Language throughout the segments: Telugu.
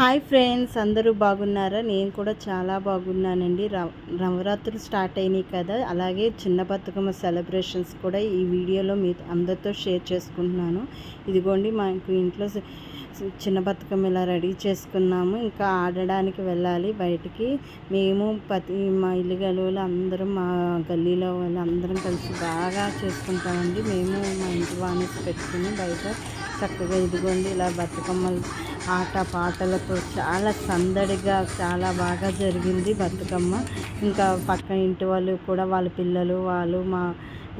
హాయ్ ఫ్రెండ్స్ అందరూ బాగున్నారా? నేను కూడా చాలా బాగున్నానండి. నవరాత్రులు స్టార్ట్ అయినాయి కదా. అలాగే చిన్న బతుకమ్మ సెలబ్రేషన్స్ కూడా ఈ వీడియోలో మీ అందరితో షేర్ చేసుకుంటున్నాను. ఇదిగోండి మాకు ఇంట్లో చిన్న బతుకమ్మ ఇలా రెడీ చేసుకున్నాము. ఇంకా ఆడడానికి వెళ్ళాలి బయటికి. మేము పతి మా ఇల్లు గలువులు అందరం మా గల్లీలో వాళ్ళు అందరం కలిసి బాగా చేసుకుంటామండి. మేము మా ఇంటి వాణిసి పెట్టుకుని బయట చక్కగా ఇదిగోండి ఇలా బతుకమ్మలు ఆట పాటలతో చాలా సందడిగా చాలా బాగా జరిగింది బతుకమ్మ. ఇంకా పక్క ఇంటి వాళ్ళు కూడా వాళ్ళ పిల్లలు వాళ్ళు మా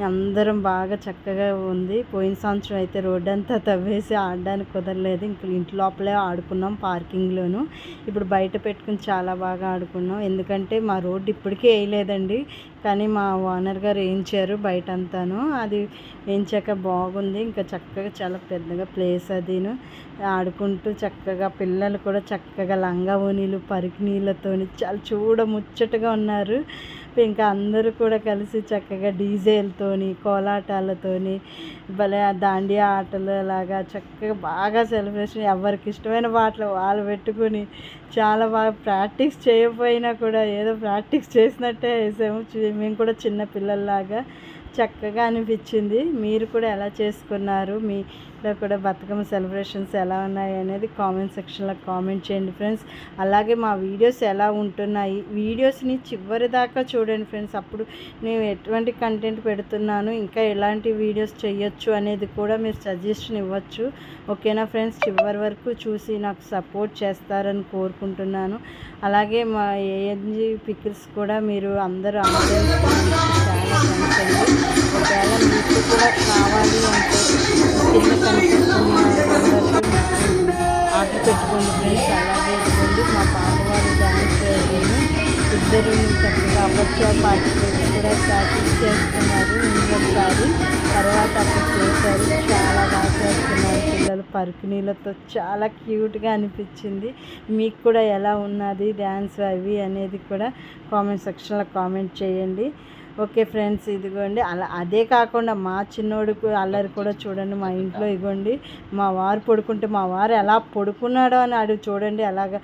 అందరం బాగా చక్కగా ఉంది. పోయిన సంవత్సరం అయితే రోడ్డు అంతా తవ్వేసి ఆడడానికి కుదరలేదు. ఇంక ఇంటి లోపలే ఆడుకున్నాం పార్కింగ్లోను. ఇప్పుడు బయట పెట్టుకుని చాలా బాగా ఆడుకున్నాం. ఎందుకంటే మా రోడ్డు ఇప్పటికీ వేయలేదండి. కానీ మా ఓనర్ గారు వేయించారు బయట అంతాను అది వేయించాక బాగుంది. ఇంకా చక్కగా చాలా పెద్దగా ప్లేస్ అదిను. ఆడుకుంటూ చక్క చక్కగా పిల్లలు కూడా చక్కగా లంగా ఓనీలు పరికి నీళ్ళతో చాలా చూడ ముచ్చటగా ఉన్నారు. ఇంకా అందరూ కూడా కలిసి చక్కగా డీజేలతోని కోలాటాలతోని భలే దాండియా ఆటలు అలాగా చక్కగా బాగా సెలబ్రేషన్ ఎవరికి ఇష్టమైన పాటలు వాళ్ళు పెట్టుకుని చాలా బాగా ప్రాక్టీస్ చేయకపోయినా కూడా ఏదో ప్రాక్టీస్ చేసినట్టే వేసాము మేము కూడా చిన్న పిల్లల్లాగా చక్కగా అనిపించింది. మీరు కూడా ఎలా చేసుకున్నారు? మీ లో కూడా బతుకమ్మ సెలబ్రేషన్స్ ఎలా ఉన్నాయి అనేది కామెంట్ సెక్షన్లో కామెంట్ చేయండి ఫ్రెండ్స్. అలాగే మా వీడియోస్ ఎలా ఉంటున్నాయి వీడియోస్ని చివరి దాకా చూడండి ఫ్రెండ్స్. అప్పుడు నేను ఎటువంటి కంటెంట్ పెడుతున్నాను ఇంకా ఎలాంటి వీడియోస్ చేయొచ్చు అనేది కూడా మీరు సజెషన్ ఇవ్వచ్చు. ఓకేనా ఫ్రెండ్స్? చివరి వరకు చూసి నాకు సపోర్ట్ చేస్తారని కోరుకుంటున్నాను. అలాగే మా ఏఎన్జి పిక్స్ కూడా మీరు అందరూ అనుభవించడానికి చాలా ఒకవేళ మీకు కూడా కావాలి అంటే కింద కనిపిస్తున్న ఆర్డర్ పెట్టుకోండి ఫ్రెండ్స్. అలాగే ఇవ్వండి. మా పాపవారు డ్యాన్స్ ఇద్దరు చక్కగా అపర్చా పార్టిసిపేట్ కూడా ప్రాక్టీస్ చేస్తున్నారు. ఇంకొకసారి తర్వాత అక్కడ చేశారు. చాలా బాగా చేస్తున్నారు. పిల్లలు పరుకు నీళ్ళతో చాలా క్యూట్గా అనిపించింది. మీకు కూడా ఎలా ఉన్నది డ్యాన్స్ అవి అనేది కూడా కామెంట్ సెక్షన్లో కామెంట్ చేయండి. ఓకే ఫ్రెండ్స్ ఇదిగోండి. అలా అదే కాకుండా మా చిన్నోడుకు అల్లరి కూడా చూడండి మా ఇంట్లో ఇగోండి మా వారు పడుకుంటే మా వారు ఎలా పడుకున్నాడో అని అడుగు చూడండి అలాగ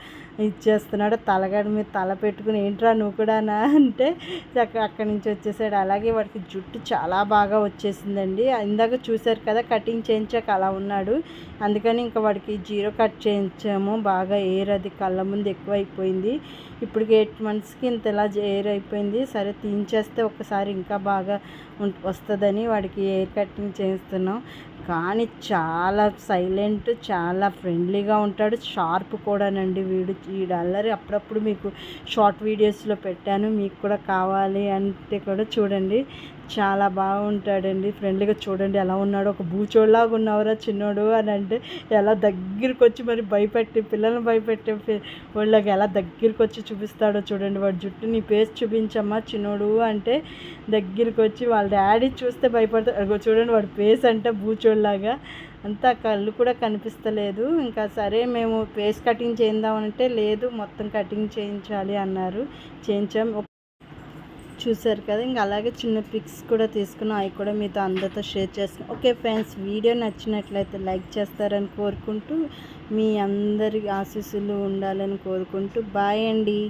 ఇచ్చేస్తున్నాడు తలగడ మీద తల పెట్టుకుని ఏంట్రా నువ్వు కూడా అంటే అక్కడి నుంచి వచ్చేసాడు. అలాగే వాడికి జుట్టు చాలా బాగా వచ్చేసిందండి. ఇందాక చూశారు కదా కటింగ్ చేయించాక అలా ఉన్నాడు. అందుకని ఇంకా వాడికి జీరో కట్ చేయించాము. బాగా ఎయిర్ అది కళ్ళ ముందు ఎక్కువ అయిపోయింది ఇప్పటికి ఎయిట్ మంత్స్కి ఇంత ఇలా ఎయిర్ అయిపోయింది. సరే తీయించేస్తే ఒకసారి ఇంకా బాగా వస్తుందని వాడికి హెయిర్ కటింగ్ చేస్తున్నాం. కానీ చాలా సైలెంట్ చాలా ఫ్రెండ్లీగా ఉంటాడు. షార్ప్ కూడానండి వీడు. వీడు అల్లరి అప్పుడప్పుడు మీకు షార్ట్ వీడియోస్లో పెట్టాను. మీకు కూడా కావాలి అంటే కూడా చూడండి. చాలా బాగుంటాడండి. ఫ్రెండ్లీగా చూడండి ఎలా ఉన్నాడు. ఒక బూచోళ్ళలాగా ఉన్నావురా చిన్నోడు అని అంటే ఎలా దగ్గరికి వచ్చి మరి భయపెట్టి పిల్లల్ని భయపెట్టే వాళ్ళకి ఎలా దగ్గరికి వచ్చి చూపిస్తాడో చూడండి. వాడు జుట్టు నీ పేస్ చూపించమ్మా చిన్నోడు అంటే దగ్గరికి వచ్చి వాళ్ళ డాడీ చూస్తే భయపడతాడు చూడండి వాడు పేస్ అంటే బూచోళ్ళలాగా అంతా కళ్ళు కూడా కనిపిస్తలేదు. ఇంకా సరే మేము పేస్ కటింగ్ చేద్దామంటే లేదు మొత్తం కటింగ్ చేయించాలి అన్నారు. చేయించాం. చూసారు కదా ఇంకా అలాగే చిన్న పిక్స్ కూడా తీసుకున్నాం అవి కూడా మీతో అందరితో షేర్ చేస్తున్నాం ఓకే ఫ్రెండ్స్ వీడియో నచ్చినట్లయితే లైక్ చేస్తారని కోరుకుంటూ మీ అందరి ఆశీస్సులు ఉండాలని కోరుకుంటూ బాయ్ అండి.